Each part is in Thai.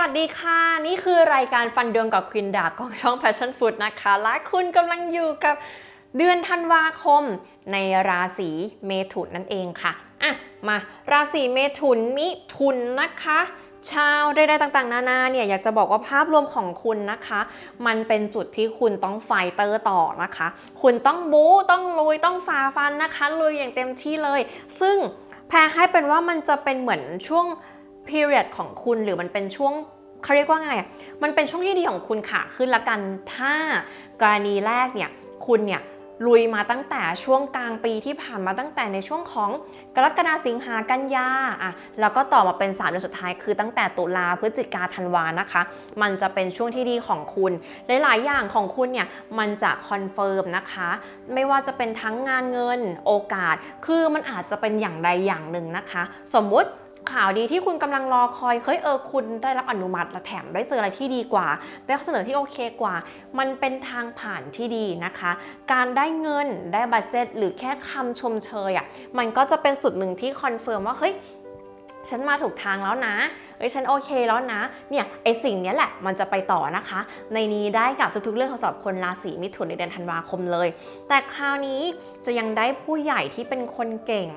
วัสดีค่ะ นี่คือรายการฟันเดวงกับควินดาบของช่อง Passion Food นะคะ และคุณกำลังอยู่กับเดือนธันวาคมในราศีเมถุนนั่นเองค่ะอะมาราศีเมถุนมิถุนนะคะชาวใดๆต่างๆ นานาเนี่ยอยากจะบอกว่าภาพรวมของคุณนะคะ มันเป็นจุดที่คุณต้องไฟเตอร์ต่อนะคะ คุณต้องบู๊ต้องลุยต้องฝ่าฟันนะคะลุยอย่างเต็มที่เลย ซึ่งแพรให้เป็นว่ามันจะเป็นเหมือนช่วง period ของคุณหรือมันเป็นช่วงเขาเรียกว่าไงอะมันเป็นช่วงที่ดีของคุณค่ะขึ้นละกัน ถ้ากรณีแรกเนี่ยคุณเนี่ยลุยมาตั้งแต่ช่วงกลางปีที่ผ่านมาตั้งแต่ในช่วงของกรกฎาสิงหากันยาอะแล้วก็ต่อมาเป็น3เดือนสุดท้ายคือตั้งแต่ตุลาพฤศจิกาธันวานะคะ มันจะเป็นช่วงที่ดีของคุณ หลาย ๆ อย่างของคุณเนี่ยมันจะคอนเฟิร์มนะคะ ไม่ว่าจะเป็นทั้งงานเงินโอกาส คือมันอาจจะเป็นอย่างใดอย่างหนึ่งนะคะ สมมุติ ข่าวดีที่คุณกำลังรอคอยเฮ้ยเออคุณได้รับอนุมัติและแถมได้เจออะไรที่ดีกว่า ได้ข้อเสนอที่โอเคกว่า มันเป็นทางผ่านที่ดีนะคะ การได้เงินได้บัตเจ็ตหรือแค่คำชมเชยอะ่ะมันก็จะเป็นสุดหนึ่งที่คอนเฟิร์มว่าเฮ้ย ฉันมาถูกทางแล้วนะ เอ้ยฉันโอเคแล้วนะ เนี่ยไอสิ่งนี้แหละมันจะไปต่อนะคะ ในนี้ได้กับทุกๆเรื่องของสำหรับคนราศีมิถุนในเดือนธันวาคมเลย แต่คราวนี้จะยังได้ผู้ใหญ่ที่เป็นคนเก่ง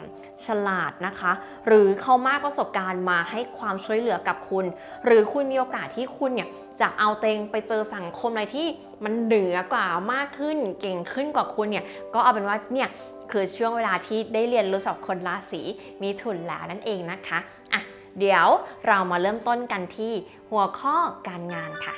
ฉลาดนะคะ หรือเขามากประสบการณ์มาให้ความช่วยเหลือกับคุณ หรือคุณมีโอกาสที่คุณเนี่ยจะเอาเตงไปเจอสังคมอะไรที่มันเหนือกว่ามากขึ้นเก่งขึ้นกว่าคุณเนี่ยก็เอาเป็นว่าเนี่ย คือช่วงเวลาที่ได้เรียนรู้สับคนราศีมีถุนแล้วนั่นเองนะคะอะเดี๋ยวเรามาเริ่มต้นกันที่หัวข้อการงานค่ะ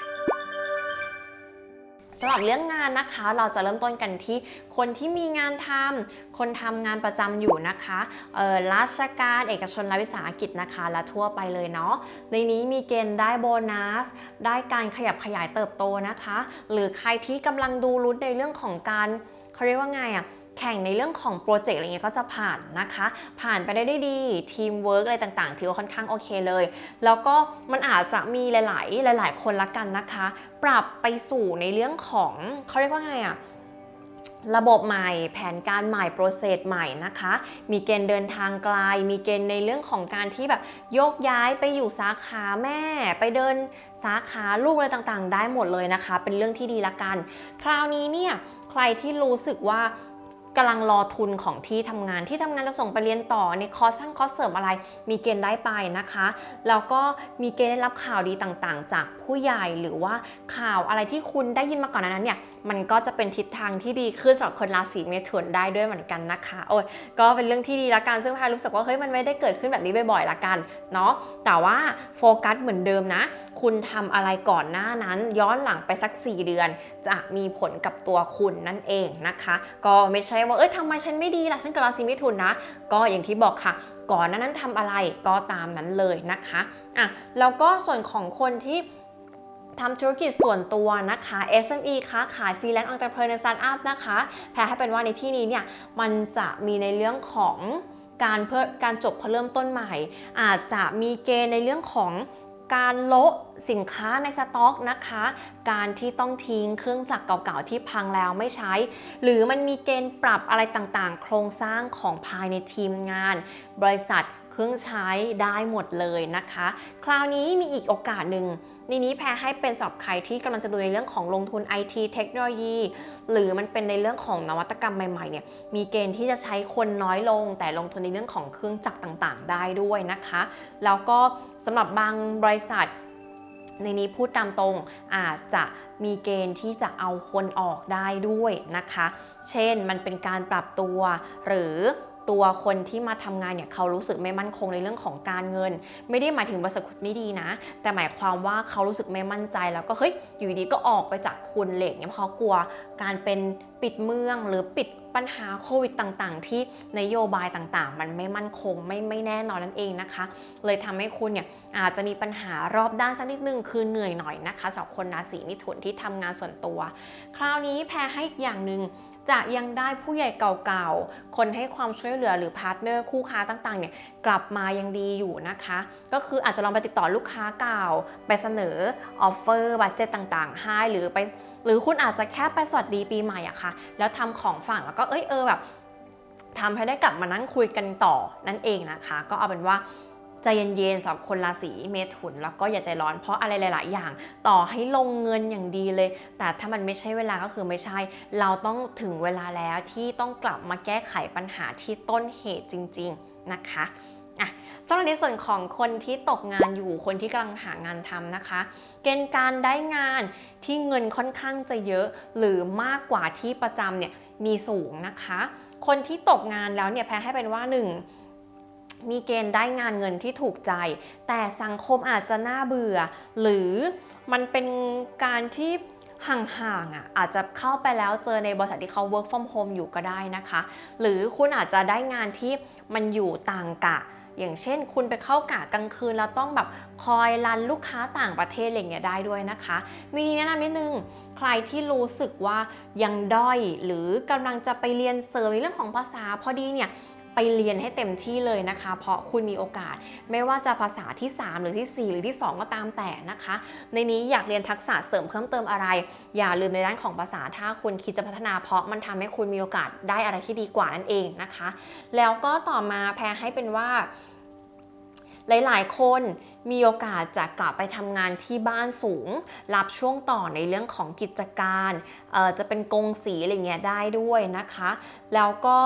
สำหรับเรื่องงานนะคะเราจะเริ่มต้นกันที่คนที่มีงานทำคนทำงานประจำอยู่นะคะเออราชการเอกชนและวิสาหกิจนะคะและทั่วไปเลยเนาะในนี้มีเกณฑ์ได้โบนัส ได้การขยับขยายเติบโตนะคะ หรือใครที่กำลังดูรุ้นในเรื่องของการเขาเรียกว่าไงอะ แข่งในเรื่องของโปรเจกต์อะไรเงี้ยก็จะผ่านนะคะ ผ่านไปได้ได้ดีทีมเวิร์กอะไรต่างๆ ถือว่าค่อนข้างโอเคเลย แล้วก็มันอาจจะมีหลาย ๆ หลาย ๆ คนละกันนะคะ ปรับไปสู่ในเรื่องของเขาเรียกว่าไงอะระบบใหม่ แผนการใหม่ โปรเซสใหม่นะคะ มีเกณฑ์เดินทางไกล มีเกณฑ์ในเรื่องของการที่แบบโยกย้ายไปอยู่สาขาแม่ ไปเดินสาขาลูกอะไรต่างๆ ได้หมดเลยนะคะ เป็นเรื่องที่ดีละกัน คราวนี้เนี่ยใครที่รู้สึกว่า กำลังรอทุนของที่ทำงานที่ทำงานจะส่งไปเรียนต่อในคอร์สสร้างคอร์สเสริมอะไร มีเกณฑ์ได้ไปนะคะแล้วก็มีเกณฑ์ได้รับข่าวดีต่างๆ จากผู้ใหญ่หรือว่าข่าวอะไรที่คุณได้ยินมาก่อนนั้นเนี่ยมันก็จะเป็นทิศทางที่ดีขึ้นสำหรับคนราศีเมถุนได้ด้วยเหมือนกันนะคะโอ้ยก็เป็นเรื่องที่ดีละกันซึ่งพายรู้สึกว่าเฮ้ยมันไม่ได้เกิดขึ้นแบบนี้บ่อยๆละกันเนาะแต่ว่าโฟกัสเหมือนเดิมนะ คุณทำอะไรก่อนหน้านั้น ย้อนหลังไปสัก 4 เดือน จะมีผลกับตัวคุณนั่นเองนะคะ ก็ไม่ใช่ว่าเอ้ยทำไมฉันไม่ดีล่ะฉันกับราศีมิถุนนะ ก็อย่างที่บอกค่ะ ก่อนหน้านั้นทำอะไรก็ตามนั้นเลยนะคะอะแล้วก็ส่วนของคนที่ทำธุรกิจส่วนตัวนะคะ SME ค้าขายฟรีแลนซ์ entrepreneur startup นะคะ แพรให้เป็นว่าในที่นี้เนี่ยมันจะมีในเรื่องของการเพื่อการจบเพื่อเริ่มต้นใหม่ อาจจะมีเกณฑ์ในเรื่องของ การโละสินค้าในสต็อกนะคะ การที่ต้องทิ้งเครื่องจักรเก่าๆที่พังแล้วไม่ใช้ หรือมันมีเกณฑ์ปรับอะไรต่างๆ โครงสร้างของภายในทีมงาน บริษัทเครื่องใช้ได้หมดเลยนะคะ คราวนี้มีอีกโอกาสหนึ่ง ในนี้แพรให้เป็นสำหรับใครที่กำลังจะดูในเรื่องของลงทุน IT เทคโนโลยี หรือมันเป็นในเรื่องของนวัตกรรมใหม่ๆเนี่ยมีเกณฑ์ที่จะใช้คนน้อยลง แต่ลงทุนในเรื่องของเครื่องจักรต่างๆ ได้ด้วยนะคะ แล้วก็สำหรับบางบริษัทในนี้พูดตามตรงอาจจะมีเกณฑ์ที่จะเอาคนออกได้ด้วยนะคะ เช่นมันเป็นการปรับตัว หรือ ตัวคนที่มาทำงานเนี่ยเขารู้สึกไม่มั่นคงในเรื่องของการเงิน ไม่ได้หมายถึงบริษัทคุณไม่ดีนะ แต่หมายความว่าเขารู้สึกไม่มั่นใจแล้วก็เฮ้ยอยู่ดีก็ออกไปจากคุณเหล็กเนี่ยเพราะกลัวการเป็นปิดเมืองหรือปิดปัญหาโควิดต่างๆ ที่นโยบายต่างๆ มันไม่มั่นคงไม่ไม่แน่นอนนั่นเองนะคะ เลยทำให้คุณเนี่ยอาจจะมีปัญหารอบด้านสักนิดนึงคือเหนื่อยหน่อยนะคะสำหรับคนราศีมิถุนที่ทำงานส่วนตัว คราวนี้แพรให้อีกอย่างหนึ่ง จะยังได้ผู้ใหญ่เก่าๆ คนให้ความช่วยเหลือหรือพาร์ทเนอร์คู่ค้าต่างๆ เนี่ยกลับมายังดีอยู่นะคะ ก็คืออาจจะลองไปติดต่อลูกค้าเก่า ไปเสนอออฟเฟอร์บัตเจตต่างๆ ให้หรือไป หรือคุณอาจจะแค่ไปสวัสดีปีใหม่อะค่ะ แล้วทำของฝากแล้วก็เอ้ยเออแบบทำให้ได้กลับมานั่งคุยกันต่อนั่นเองนะคะ ก็เอาเป็นว่า ใจเย็นๆสำหรับคนราศีเมถุน แล้วก็อย่าใจร้อนเพราะอะไรหลาย ๆ อย่าง ต่อให้ลงเงินอย่างดีเลย แต่ถ้ามันไม่ใช่เวลาก็คือไม่ใช่ เราต้องถึงเวลาแล้วที่ต้องกลับมาแก้ไขปัญหาที่ต้นเหตุจริง ๆ นะคะอะสำหรับในส่วนของคนที่ตกงานอยู่คนที่กำลังหางานทำนะคะ เกณฑ์การได้งานที่เงินค่อนข้างจะเยอะ หรือมากกว่าที่ประจำเนี่ยมีสูงนะคะ คนที่ตกงานแล้วเนี่ยแพ้ให้เป็นว่าหนึ่ง มีเกณฑ์ได้งานเงินที่ถูกใจ แต่สังคมอาจจะน่าเบื่อ หรือมันเป็นการที่ห่างๆอะอาจจะเข้าไปแล้วเจอในบริษัทที่เขา work from home อยู่ก็ได้นะคะ หรือคุณอาจจะได้งานที่มันอยู่ต่างกะ อย่างเช่น คุณไปเข้ากะกลางคืนแล้วต้องแบบคอยรันลูกค้าต่างประเทศอะไรเงี้ยได้ด้วยนะคะมีแนะนำนิดนึงใครที่รู้สึกว่ายังด้อยหรือกำลังจะไปเรียนเสริมในเรื่องของภาษาพอดีเนี่ย ไปเรียนให้เต็มที่เลยนะคะ เพราะคุณมีโอกาส ไม่ว่าจะภาษาที่ 3 หรือที่ 4 หรือที่ 2 ก็ตามแต่นะคะ ในนี้อยากเรียนทักษะเสริมเพิ่มเติมอะไร อย่าลืมในด้านของภาษาถ้าคุณคิดจะพัฒนาเพราะมันทำให้คุณมีโอกาสได้อะไรที่ดีกว่านั่นเองนะคะ แล้วก็ต่อมาแพรให้เป็นว่าหลาย ๆ คนมีโอกาสจะกลับไปทำงานที่บ้านสูง รับช่วงต่อในเรื่องของกิจการ จะเป็นกงสีอะไรเงี้ยได้ด้วยนะคะ แล้วก็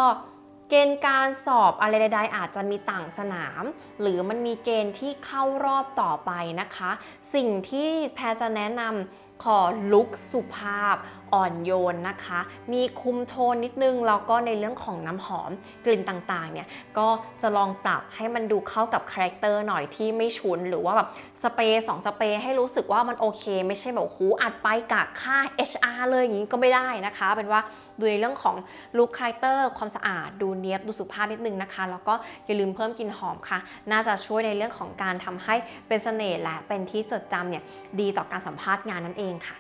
เกณฑ์การสอบอะไรใด ๆ อาจจะมีต่างสนาม หรือมันมีเกณฑ์ที่เข้ารอบต่อไปนะคะ สิ่งที่แพรจะแนะนำขอลุกสุภาพอ่อนโยนนะคะ มีคุมโทนนิดนึง แล้วก็ในเรื่องของน้ำหอมกลิ่นต่างๆ เนี่ย ก็จะลองปรับให้มันดูเข้ากับคาแรคเตอร์หน่อยที่ไม่ฉุน หรือว่าแบบสเปรย์สองสเปรย์ให้รู้สึกว่ามันโอเค ไม่ใช่แบบหูอัดไปกะค่า HR เลยอย่างนี้ก็ไม่ได้นะคะ เป็นว่า ดูในเรื่องของลุคคาแรคเตอร์ความสะอาด ดูเนียบดูสุภาพนิดนึงนะคะ แล้วก็อย่าลืมเพิ่มกลิ่นหอมค่ะ น่าจะช่วยในเรื่องของการทำให้เป็นเสน่ห์และเป็นที่จดจำเนี่ยดีต่อการสัมภาษณ์งานนั่นเองค่ะ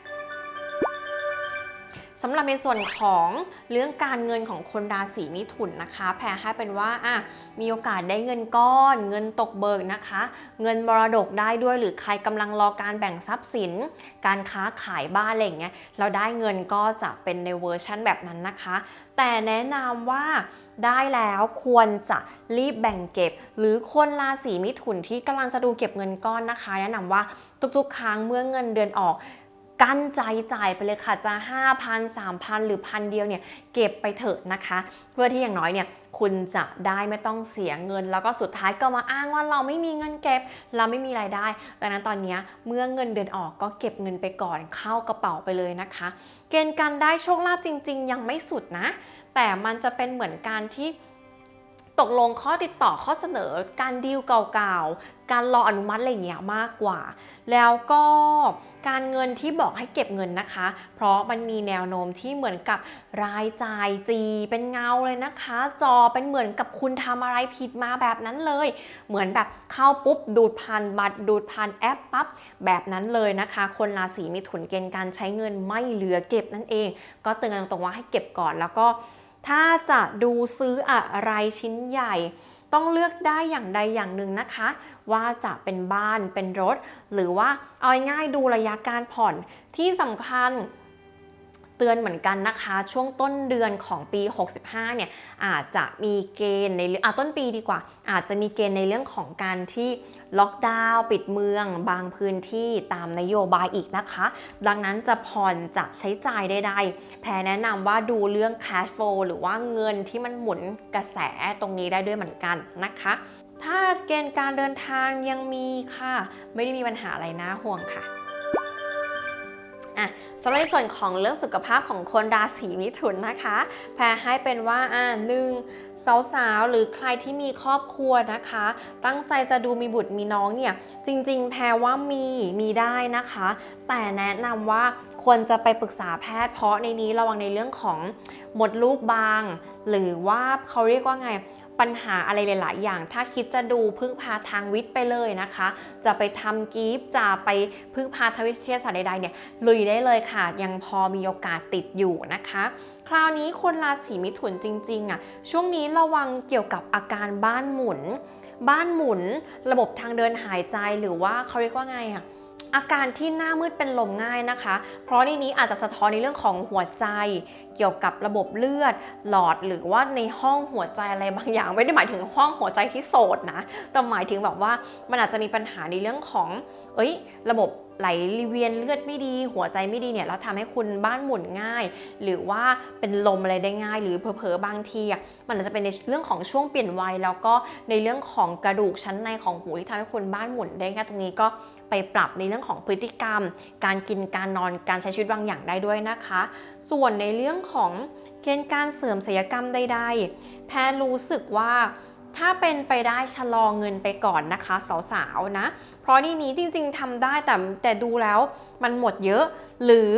สำหรับในส่วนของเรื่องการเงินของคนราศีมิถุนนะคะแพรให้เป็นว่าอะมีโอกาสได้เงินก้อน เงินตกเบิกนะคะ เงินมรดกได้ด้วยหรือใครกำลังรอการแบ่งทรัพย์สิน การค้าขายบ้านอะไรเงี้ยเราได้เงินก็จะเป็นในเวอร์ชั่นแบบนั้นนะคะ แต่แนะนำว่าได้แล้วควรจะรีบแบ่งเก็บ หรือคนราศีมิถุนที่กำลังจะดูเก็บเงินก้อนนะคะ แนะนำว่าทุกๆ ครั้งเมื่อเงินเดือนออก กั้นใจจ่ายไปเลยค่ะจะ 5,000 3,000 หรือพันเดียวเนี่ยเก็บไปเถอะนะคะ เพื่อที่อย่างน้อยเนี่ยคุณจะได้ไม่ต้องเสียเงิน แล้วก็สุดท้ายก็มาอ้างว่าเราไม่มีเงินเก็บ เราไม่มีรายได้ ดังนั้นตอนนี้เมื่อเงินเดือนออกก็เก็บเงินไปก่อนเข้ากระเป๋าไปเลยนะคะ เกณฑ์การได้โชคลาภจริง ๆ ยังไม่สุดนะ แต่มันจะเป็นเหมือนการที่ ตกลงข้อติดต่อข้อเสนอการดีลเก่าๆ การรออนุมัติอะไรเงี้ยมากกว่า แล้วก็การเงินที่บอกให้เก็บเงินนะคะ เพราะมันมีแนวโน้มที่เหมือนกับรายจ่ายจีเป็นเงาเลยนะคะ จอเป็นเหมือนกับคุณทำอะไรผิดมาแบบนั้นเลย เหมือนแบบเข้าปุ๊บดูดผ่านบัตรดูดผ่านแอปปั๊บแบบนั้นเลยนะคะ คนราศีมีถุนเกณฑ์การใช้เงินไม่เหลือเก็บนั่นเอง ก็เตือนกันตรงๆว่าให้เก็บก่อนแล้วก็ ถ้าจะดูซื้ออะไรชิ้นใหญ่ ต้องเลือกได้อย่างใดอย่างหนึ่งนะคะ ว่าจะเป็นบ้านเป็นรถ หรือว่าเอาง่ายดูระยะการผ่อนที่สำคัญ เตือนเหมือนกันนะคะ ช่วงต้นเดือนของปี 65 เนี่ยอาจจะมีเกณฑ์ในเรื่องอะต้นปีดีกว่า อาจจะมีเกณฑ์ในเรื่องของการที่ล็อกดาวน์ปิดเมือง บางพื้นที่ตามนโยบายอีกนะคะ ดังนั้นจะผ่อนจะใช้จ่ายใดๆ แพรแนะนำว่าดูเรื่อง cash flow หรือว่าเงินที่มันหมุนกระแสตรงนี้ได้ด้วยเหมือนกันนะคะ ถ้าเกณฑ์การเดินทางยังมีค่ะ ไม่ได้มีปัญหาอะไรน่าห่วงค่ะำหรับในส่วนของเรื่องสุขภาพของคนราศีมิถุนนะคะ แพรให้เป็นว่าอ่าหนึ่งสาวๆ หรือใครที่มีครอบครัวนะคะ ตั้งใจจะดูมีบุตรมีน้องเนี่ย จริง ๆ แพรว่ามีมีได้นะคะ แต่แนะนำว่าควรจะไปปรึกษาแพทย์เพราะในนี้ระวังในเรื่องของหมดลูกบาง หรือว่าเขาเรียกว่าไง ปัญหาอะไรหลาย ๆ อย่าง ถ้าคิดจะดูพึ่งพาทางวิทย์ไปเลยนะคะ จะไปทำกีฟจะไปพึ่งพาทางวิทยาศาสตร์ใด ๆ เนี่ยลุยได้เลยค่ะ ยังพอมีโอกาสติดอยู่นะคะ คราวนี้คนราศีมิถุนจริง ๆ อะ ช่วงนี้ระวังเกี่ยวกับอาการบ้านหมุน บ้านหมุน ระบบทางเดินหายใจหรือว่าเขาเรียกว่าไงอะ อาการที่หน้ามืดเป็นลมง่ายนะคะ เพราะในนี้อาจจะสะท้อนในเรื่องของหัวใจ เกี่ยวกับระบบเลือด หลอดหรือว่าในห้องหัวใจอะไรบางอย่าง ไม่ได้หมายถึงห้องหัวใจที่โสดนะ แต่หมายถึงแบบว่ามันอาจจะมีปัญหาในเรื่องของ เอ้ย ระบบไหลเวียนเลือดไม่ดี หัวใจไม่ดีเนี่ยแล้วทำให้คุณบ้านหมุนง่าย หรือว่าเป็นลมอะไรได้ง่าย หรือเผลอๆบางทีอะมันอาจจะเป็นในเรื่องของช่วงเปลี่ยนวัย แล้วก็ในเรื่องของกระดูกชั้นในของหูที่ทำให้คุณบ้านหมุนได้ง่ายตรงนี้ก็ ไปปรับในเรื่องของพฤติกรรม การกินการนอนการใช้ชีวิตบางอย่างได้ด้วยนะคะ ส่วนในเรื่องของเกณฑ์การเสริมศัลยกรรมใดๆ แพทย์รู้สึกว่าถ้าเป็นไปได้ชะลอเงินไปก่อนนะคะ สาวๆนะ เพราะนี่นี้จริงๆทำได้แต่แต่ดูแล้วมันหมดเยอะ หรือ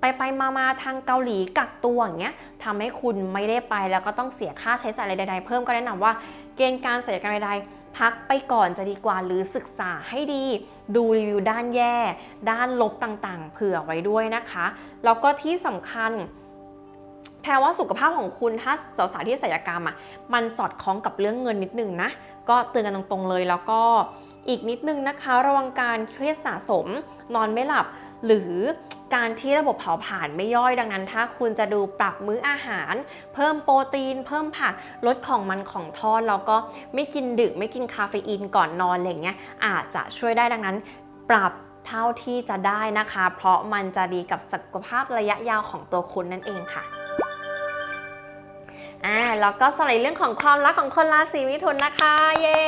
ไปไปมามาทางเกาหลีกักตัวอย่างเงี้ยทำให้คุณไม่ได้ไปแล้วก็ต้องเสียค่าใช้จ่ายอะไรใดๆ เพิ่มก็แนะนำว่าเกณฑ์การศัลยกรรมใดๆ พักไปก่อนจะดีกว่าหรือศึกษาให้ดี ดูรีวิวด้านแย่ ด้านลบต่างๆ เผื่อไว้ด้วยนะคะ แล้วก็ที่สำคัญแปลว่าสุขภาพของคุณถ้าสาวๆที่ศัลยกรรมอะมันสอดคล้องกับเรื่องเงินนิดนึงนะ ก็เตือนกันตรงๆเลยแล้วก็อีกนิดนึงนะคะ ระวังการเครียดสะสม นอนไม่หลับ หรือ การที่ระบบเผาผลาญไม่ย่อยดังนั้น ถ้าคุณจะดูปรับมื้ออาหาร เพิ่มโปรตีน เพิ่มผักลดของมันของทอดแล้วก็ไม่กินดึกไม่กินคาเฟอีนก่อนนอนอะไรเงี้ยอาจจะช่วยได้ดังนั้น ปรับเท่าที่จะได้นะคะ เพราะมันจะดีกับสุขภาพระยะยาวของตัวคุณนั่นเองค่ะอ่าแล้วก็สไลด์เรื่องของความรักของคนราศีมิถุนนะคะ เย้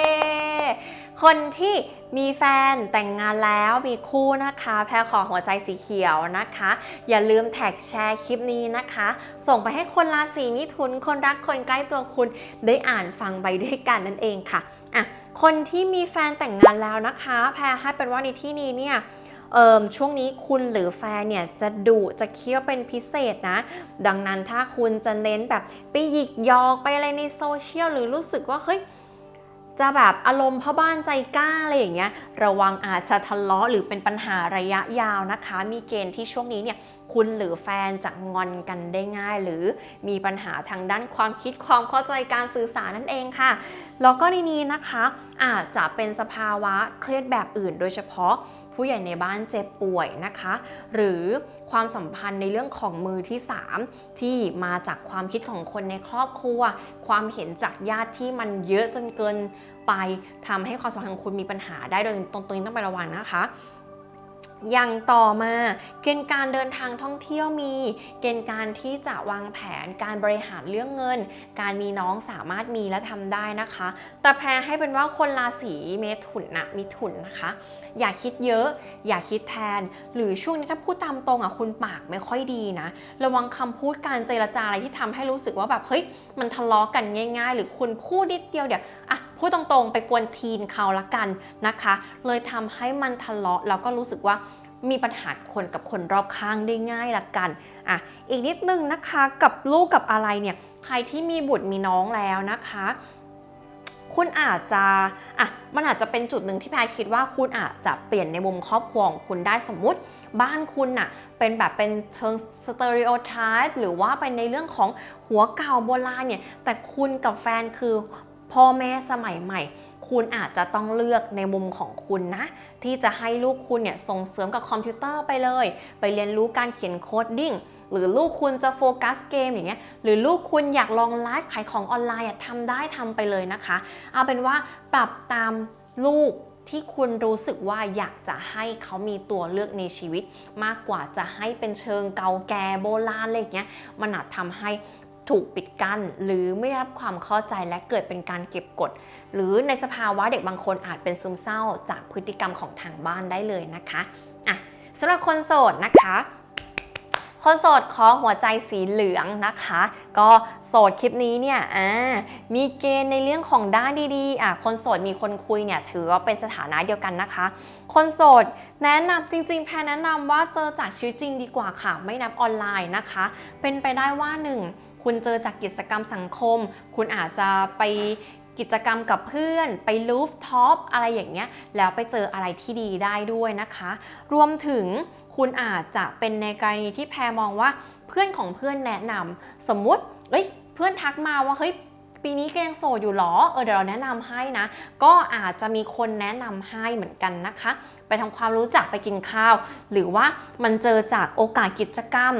คนที่ มีแฟนแต่งงานแล้วมีคู่นะคะ แพรขอหัวใจสีเขียวนะคะ อย่าลืมแท็กแชร์คลิปนี้นะคะ ส่งไปให้คนราศีมิถุน คนรักคนใกล้ตัวคุณได้อ่านฟังไปด้วยกันนั่นเองค่ะอะคนที่มีแฟนแต่งงานแล้วนะคะ แพรให้เป็นว่าในที่นี้เนี่ยเอ่อช่วงนี้คุณหรือแฟนเนี่ยจะดุจะเคี้ยวเป็นพิเศษนะ ดังนั้นถ้าคุณจะเน้นแบบไปหยิกยอกไปอะไรในโซเชียลหรือรู้สึกว่าเฮ้ย จะแบบอารมณ์พ่อบ้านใจกล้าอะไรอย่างเงี้ยระวังอาจจะทะเลาะหรือเป็นปัญหาระยะยาวนะคะ มีเกณฑ์ที่ช่วงนี้เนี่ยคุณหรือแฟนจะงอนกันได้ง่าย หรือมีปัญหาทางด้านความคิดความเข้าใจการสื่อสารนั่นเองค่ะแล้วก็ในนี้นะคะ อาจจะเป็นสภาวะเครียดแบบอื่นโดยเฉพาะ ผู้ใหญ่ในบ้านเจ็บป่วยนะคะ หรือความสัมพันธ์ในเรื่องของมือที่ 3 ที่มาจากความคิดของคนในครอบครัว ความเห็นจากญาติที่มันเยอะจนเกินไปทำให้ความสัมพันธ์ของคุณมีปัญหาได้โดยตรงนี้ต้องไประวังนะคะ อย่างต่อมาเกณฑ์การเดินทางท่องเที่ยวมี เกณฑ์การที่จะวางแผนการบริหารเรื่องเงิน การมีน้องสามารถมีและทำได้นะคะ แต่แพรให้เป็นว่าคนราศีเมถุนนะมีถุนนะคะ อย่าคิดเยอะ อย่าคิดแทน หรือช่วงนี้ถ้าพูดตามตรงอะคุณปากไม่ค่อยดีนะ ระวังคำพูดการเจรจาอะไรที่ทำให้รู้สึกว่าแบบเฮ้ยมันทะเลาะกันง่าย ๆ หรือคุณพูดนิดเดียวเดี๋ยวอะพูดตรงๆ ไปกวนทีนเขาละกันนะคะ เลยทำให้มันทะเลาะแล้วก็รู้สึกว่ามีปัญหาคนกับคนรอบข้างได้ง่ายละกันอะอีกนิดนึงนะคะกับลูกกับอะไรเนี่ยใครที่มีบุตรมีน้องแล้วนะคะ คุณอาจจะอะมันอาจจะเป็นจุดหนึ่งที่แพรคิดว่าคุณอาจจะเปลี่ยนในมุมครอบครัวของคุณได้สมมติ บ้านคุณน่ะเป็นแบบเป็นเชิงสเตอริโอไทป์หรือว่าเป็นในเรื่องของหัวเก่าโบราณเนี่ย แต่คุณกับแฟนคือพ่อแม่สมัยใหม่ คุณอาจจะต้องเลือกในมุมของคุณนะ ที่จะให้ลูกคุณเนี่ยส่งเสริมกับคอมพิวเตอร์ไปเลย ไปเรียนรู้การเขียนโคดดิ้งหรือลูกคุณจะโฟกัสเกมอย่างเงี้ย หรือลูกคุณอยากลองไลฟ์ขายของออนไลน์ทำได้ทำไปเลยนะคะ เอาเป็นว่าปรับตามลูก ที่คุณรู้สึกว่าอยากจะให้เขามีตัวเลือกในชีวิต มากกว่าจะให้เป็นเชิงเก่าแก่โบราณอะไรอย่างเงี้ยมันอาจทำให้ถูกปิดกั้นหรือไม่ได้รับความเข้าใจและเกิดเป็นการเก็บกด หรือในสภาวะเด็กบางคนอาจเป็นซึมเศร้าจากพฤติกรรมของทางบ้านได้เลยนะคะอะสำหรับคนโสดนะคะ คนโสดขอหัวใจสีเหลืองนะคะ ก็โสดคลิปนี้เนี่ยอ่ามีเกณฑ์ในเรื่องของด้านดีๆอะคนโสดมีคนคุยเนี่ยถือว่าเป็นสถานะเดียวกันนะคะ คนโสดแนะนำจริงๆ แพรแนะนำว่าเจอจากชีวิตจริงดีกว่าค่ะ ไม่นับออนไลน์นะคะ เป็นไปได้ว่าหนึ่งคุณเจอจากกิจกรรมสังคม คุณอาจจะไป กิจกรรมกับเพื่อน ไปลูฟท็อปอะไรอย่างเงี้ย แล้วไปเจออะไรที่ดีได้ด้วยนะคะ รวมถึงคุณอาจจะเป็นในกรณีที่แพรมองว่าเพื่อนของเพื่อนแนะนำสมมุติเอ้ยเพื่อนทักมาว่าเฮ้ยปีนี้แกยังโสดอยู่หรอ เออเดี๋ยวเราแนะนำให้นะ ก็อาจจะมีคนแนะนำให้เหมือนกันนะคะ ไปทำความรู้จักไปกินข้าว หรือว่ามันเจอจากโอกาสกิจกรรม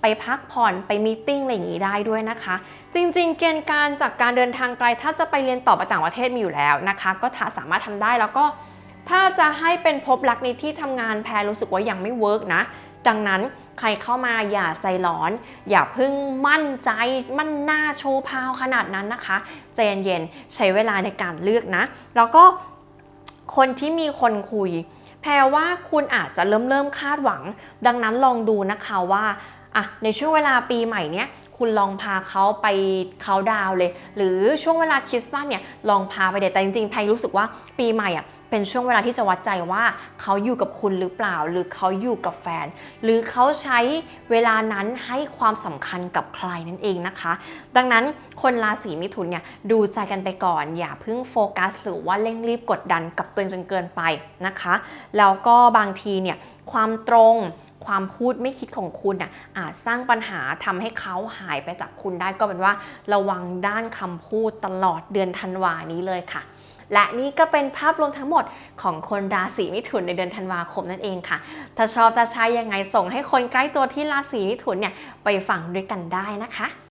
ไปพักผ่อนไปมีติ้งอะไรอย่างนี้ได้ด้วยนะคะ จริงๆ เกณฑ์การจากการเดินทางไกล ถ้าจะไปเรียนต่อไปต่างประเทศมีอยู่แล้วนะคะ ก็าสามารถทำได้แล้วก็ถ้าจะให้เป็นพบรักในที่ทำงานแพรรู้สึกว่ายังไม่เวิร์กนะ ดังนั้นใครเข้ามาอย่าใจร้อน อย่าพิ่งมั่นใจมั่นหน้าโชว์พาวขนาดนั้นนะคะใจเย็นๆใช้เวลาในการเลือกนะ แล้วก็คนที่มีคนคุย แพรว่าคุณอาจจะเริ่มเริ่มคาดหวัง ดังนั้นลองดูนะคะว่า อะในช่วงเวลาปีใหม่เนี้ยคุณลองพาเขาไปเขาดาวเลย หรือช่วงเวลาคริสต์มาสเนี่ยลองพาไปเดทแต่จริงๆแพรรู้สึกว่าปีใหม่อะเป็นช่วงเวลาที่จะวัดใจว่าเขาอยู่กับคุณหรือเปล่า หรือเขาอยู่กับแฟน หรือเขาใช้เวลานั้นให้ความสำคัญกับใครนั่นเองนะคะ ดังนั้นคนราศีมิถุนเนี่ยดูใจกันไปก่อน อย่าเพิ่งโฟกัสหรือว่าเร่งรีบกดดันกับตัวเองจนเกินไปนะคะ แล้วก็บางทีเนี่ยความตรง ความพูดไม่คิดของคุณน่ะอาจสร้างปัญหาทำให้เขาหายไปจากคุณได้ก็เป็นว่าระวังด้านคำพูดตลอดเดือนธันวานี้เลยค่ะ และนี่ก็เป็นภาพรวมทั้งหมดของคนราศีมิถุนในเดือนธันวาคมนั่นเองค่ะ ถ้าชอบจะใช้ยังไงส่งให้คนใกล้ตัวที่ราศีมิถุนเนี่ยไปฟังด้วยกันได้นะคะ